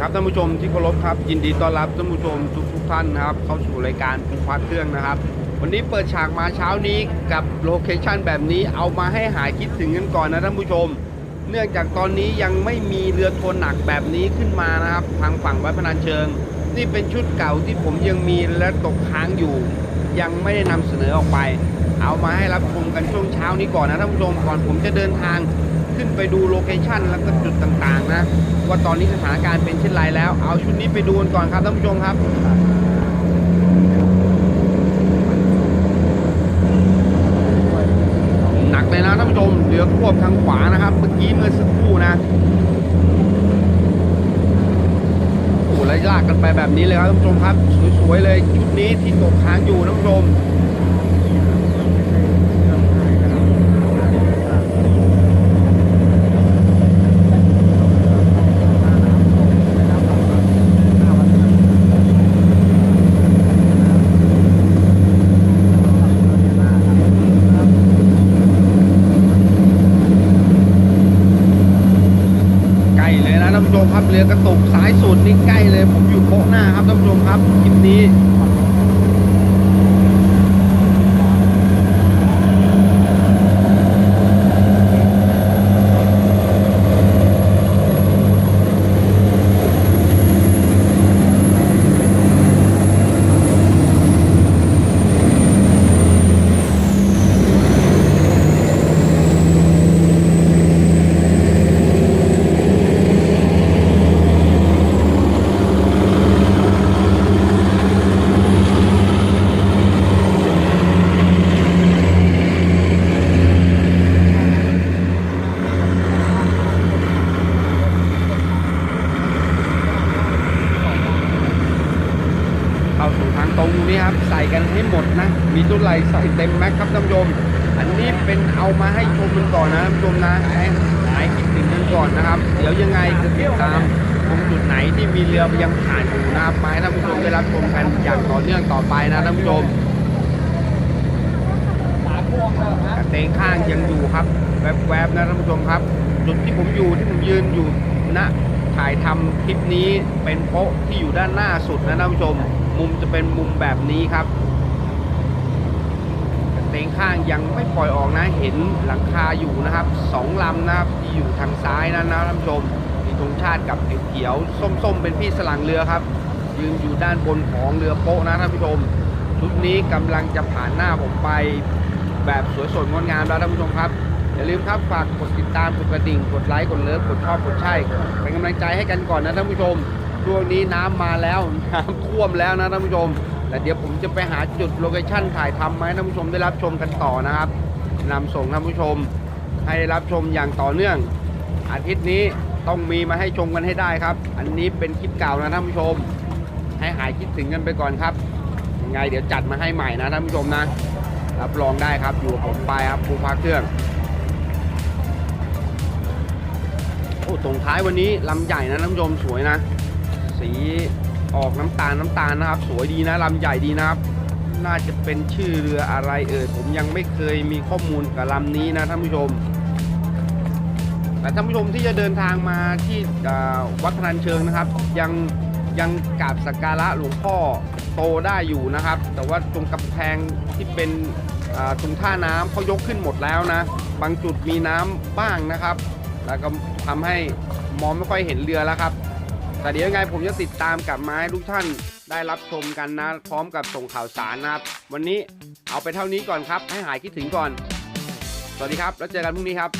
ครับท่านผู้ชมที่เคารพครับ ยินดีต้อนรับท่านผู้ชมทุกทุกท่านนะครับ เข้าสู่รายการภูพักเครื่องนะครับ วันนี้เปิดฉากมาเช้านี้กับโลเคชั่นแบบนี้เอามาให้หายคิดถึงกันก่อนนะท่านผู้ชม เนื่องจากตอนนี้ยังไม่มีเรือทนหนักแบบนี้ขึ้นมานะครับ ทางฝั่งวัดพนัญเชิง นี่เป็นชุดเก่าที่ผมยังมีและตกค้างอยู่ ยังไม่ได้นำเสนอออกไป เอามาให้รับชมกันช่วงเช้านี้ก่อนนะท่านผู้ชมก่อนผมจะเดินทาง ขึ้นไปดูโลเคชันแล้วก็จุดต่างๆนะ ว่าตอนนี้สถานการณ์เป็นเช่นไรแล้ว เอาชุดนี้ไปดูกันก่อนครับท่านผู้ชมครับหนักเลยนะท่านผู้ชมเรือควบทางขวานะครับเมื่อกี้เมื่อสักครู่นะโอ้โหแล้วลากกันไปแบบนี้เลยครับท่านผู้ชมครับ สวยๆเลยชุดนี้ที่ตกค้างอยู่ท่านผู้ชม เลยนะท่านผู้ชมครับเรือกระตุกซ้ายสุดนี่ใกล้เลย ผมอยู่โป๊ะหน้าครับท่านผู้ชมครับคลิปนี้ สู่ทางตรงนี้ครับ ใส่กันให้หมดนะ มีตัวไหลใส่เต็มแม็กครับท่านผู้ชม อันนี้เป็นเอามาให้ชมกันก่อนนะท่านผู้ชมนะหายคิดถึงกันก่อนนะครับ เดี๋ยวยังไงจะติดตามตรงจุดไหนที่มีเรือยังผ่านอยู่นะครับมาให้ท่านผู้ชมได้รับชมกันอย่างต่อเนื่องต่อไปนะท่านผู้ชมกระเตงข้างยังอยู่ครับ แวบๆนะท่านผู้ชมครับ จุดที่ผมอยู่ที่ผมยืนอยู่ณถ่ายทำคลิปนี้เป็นโป๊ะที่อยู่ด้านหน้าสุดนะท่านผู้ชม มุมจะเป็นมุมแบบนี้ครับกระเตงข้างยังไม่ปล่อยออกนะเห็นหลังคาอยู่นะครับสองลำนะครับที่อยู่ทางซ้ายนะนะท่านผู้ชมมีธงชาติกับไอ้เขียวส้มๆ เป็นพี่สลังเรือครับ ยืนอยู่ด้านบนของเรือโป๊ะนะท่านผู้ชมชุดนี้กำลังจะผ่านหน้าผมไปแบบสวยสดงดงามแล้วท่านผู้ชมครับอย่าลืมครับฝากกดติดตามกดกระดิ่งกดไลค์กดเลิฟกดชอบกดใช่เป็นกำลังใจให้กันก่อนนะท่านผู้ชม ช่วงนี้น้ำมาแล้วน้ำท่วมแล้วนะท่านผู้ชม แต่เดี๋ยวผมจะไปหาจุดโลเคชั่นถ่ายทำมาให้ท่านผู้ชมได้รับชมกันต่อนะครับนำส่งท่านผู้ชมให้รับชมอย่างต่อเนื่อง อาทิตย์นี้ต้องมีมาให้ชมกันให้ได้ครับ อันนี้เป็นคลิปเก่านะท่านผู้ชม ให้หายคิดถึงกันไปก่อนครับยังไงเดี๋ยวจัดมาให้ใหม่นะท่านผู้ชมนะ รับรองได้ครับอยู่กับผมไปครับภูพักเครื่องโอ้ตรงท้ายวันนี้ลำใหญ่นะท่านผู้ชมสวยนะ สีออกน้ำตาลน้ำตาลนะครับ สวยดีนะลำใหญ่ดีนะครับ น่าจะเป็นชื่อเรืออะไรเอ่ยผมยังไม่เคยมีข้อมูลกับลำนี้นะท่านผู้ชม แต่ท่านผู้ชมที่จะเดินทางมาที่วัดพนัญเชิงนะครับ ยังยังกราบสักการะหลวงพ่อโตได้อยู่นะครับ แต่ว่าตรงกำแพงที่เป็นตรงท่าน้ำเขายกขึ้นหมดแล้วนะ บางจุดมีน้ำบ้างนะครับ แล้วก็ทำให้มองไม่ค่อยเห็นเรือแล้วครับ แต่เดี๋ยวยังไงผมจะติดตามกลับมาให้ทุกท่านได้รับชมกันนะ พร้อมกับส่งข่าวสารนะครับ วันนี้เอาไปเท่านี้ก่อนครับ ให้หายคิดถึงก่อน สวัสดีครับ แล้วเจอกันพรุ่งนี้ครับ